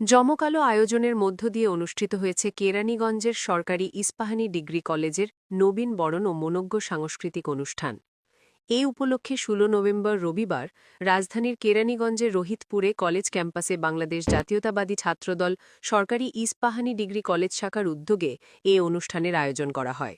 জমকালো আয়োজনের মধ্য দিয়ে অনুষ্ঠিত হয়েছে কেরানীগঞ্জের সরকারি ইস্পাহানি ডিগ্রি কলেজের নবীন বরণ ও মনোজ্ঞ সাংস্কৃতিক অনুষ্ঠান। এই উপলক্ষে ১৬ নভেম্বর রবিবার রাজধানীর কেরানীগঞ্জের রোহিতপুরে কলেজ ক্যাম্পাসে বাংলাদেশ জাতীয়তাবাদী ছাত্রদল সরকারি ইস্পাহানি ডিগ্রি কলেজ শাখার উদ্যোগে এ অনুষ্ঠানের আয়োজন করা হয়।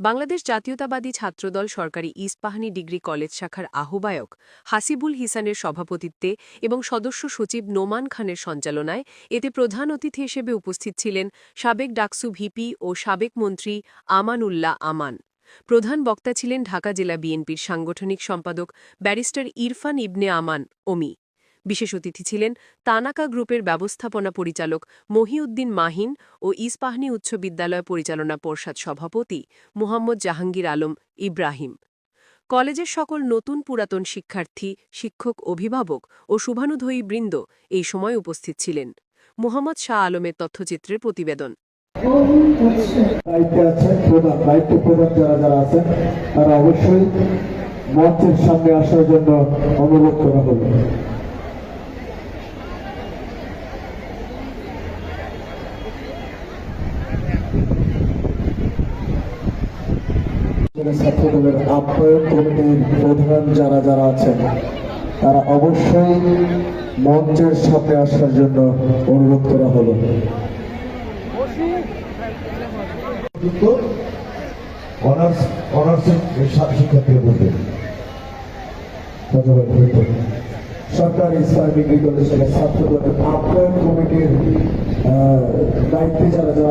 বাংলাদেশ জাতীয়তাবাদী ছাত্রদল সরকারি ইস্পাহানি ডিগ্রি কলেজ শাখার আহ্বায়ক হাসিবুল হিসানের সভাপতিত্বে এবং সদস্য সচিব নোমান খানের সঞ্চালনায় এতে প্রধান অতিথি হিসেবে উপস্থিত ছিলেন সাবেক ডাকসু ভিপি ও সাবেক মন্ত্রী আমান উল্লাহ আমান। প্রধান বক্তা ছিলেন ঢাকা জেলা বিএনপির সাংগঠনিক সম্পাদক ব্যারিস্টার ইরফান ইবনে আমান, ওমি। বিশেষ অতিথি ছিলেন তানাকা গ্রুপের ব্যবস্থাপনা পরিচালক মহিউদ্দিন মাহিন ও ইস্পাহানি উচ্চ বিদ্যালয় পরিচালনা পর্ষদ সভাপতি মুহাম্মদ জাহাঙ্গীর আলম ইব্রাহিম। কলেজের সকল নতুন পুরাতন শিক্ষার্থী, শিক্ষক, অভিভাবক ও শুভানুধয়ী বৃন্দ এই সময় উপস্থিত ছিলেন। মোহাম্মদ শাহ আলমের তথ্যচিত্রের প্রতিবেদন। অনুরোধ করা ছাত্রদলের আহ্বায়ক কমিটির প্রধান যারা যারা আছেন তারা অবশ্যই মঞ্চের সামনে আসার জন্য অনুরোধ করা হলো। অনার্স অনার্সের শিক্ষার্থীরা বলবে সরকারি ইসলামিক ডিগ্রি কলেজের ছাত্রদলের আহ্বায়ক কমিটির দায়িত্বে যারা যারা